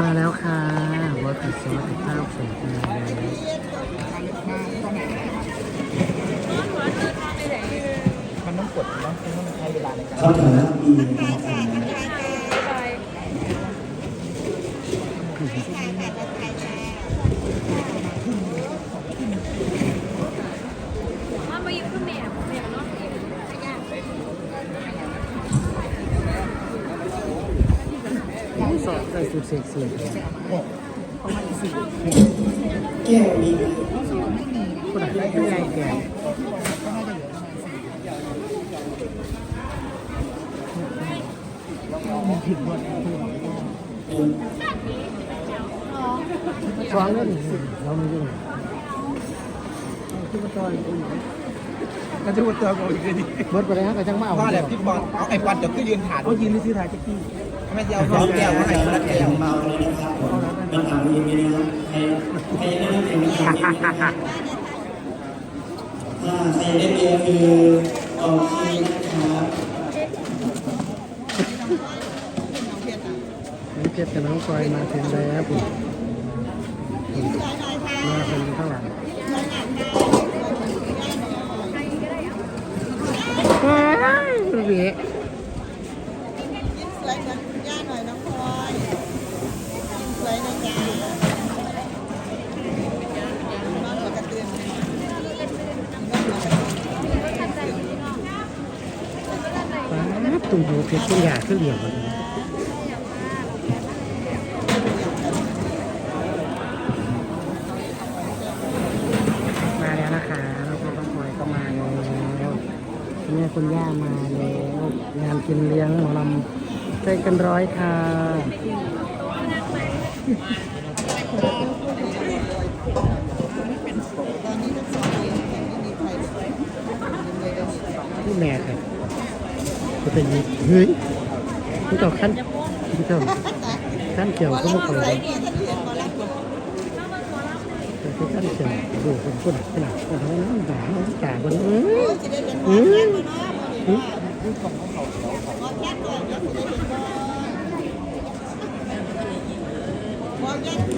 มาแล้วค่ะวัดติดซอสติดข้าวสวยมาแล้วมันต้องกดเนาะมันต้องใช้เวลาในการเข้าแถวแล้วดีนะครับ มาไปอยู่กับแม่แม่ก็นอนเอง สอดใส่สุดเซ็กซี่แก้วนี้คนไหนไม่หญ่แก่ฟ้องเรื่องเราไม่ยุ่งที่มาตอน ก็จะว่าตัวกูอีกทีเบิดไปแล้วก็จังมาเอาว่าแหละพี่บอลเอาไอ้บอลจะขึ้นยืนถ่ายเขายืนที่ซื้อถ่ายจักกี้ไม่เดียวสองแก้วให้คนละแก้แก้ววเมาเลยนะครับมันถามอย่างนี้นะครับใครใครได้เล่นเป็นนะครับถ้าใครได้เบียร์คือออกทีนะครับน้องเพชรกับน้องพลอยมาถึงแล้วผมมาเป็นข้างหลังเฮ้ ยดูดิสวยเหมือนคุณย่าหน่อยน้องพลอยสวยนะจ๊ะนอนหัวกระเตือนนอนหัวกระเตือนป๊าบตุ่มหูเพชรขึ้นยาขึ้นเหลี่ยมเลยมาแล้วนะคะแล้วก็น้องพลอยก็มาแล้ว คุณแม่คุณย่ามาแล้วงานกินเลี้ยงหมอลำใจกันร้อยค่ะตอนนี้แม่ครเลยผู้แม่ค่ะจะเป็นยังเฮ้ยผู้เจ้าขั้นผู้เจ้าขั้นเกี่ยวก็ไม่มาค่อย ใส่ได้เนี่ยท่านเรียนหมอลำแต่ที่ขั้นเกี่ยวดูเป็นคนขนาดโอ้โหน้ำตาน้ำตาบนเอ้โอ้ยยจะได้เป็นหมอแค่มาเนาะหมอแค่ก่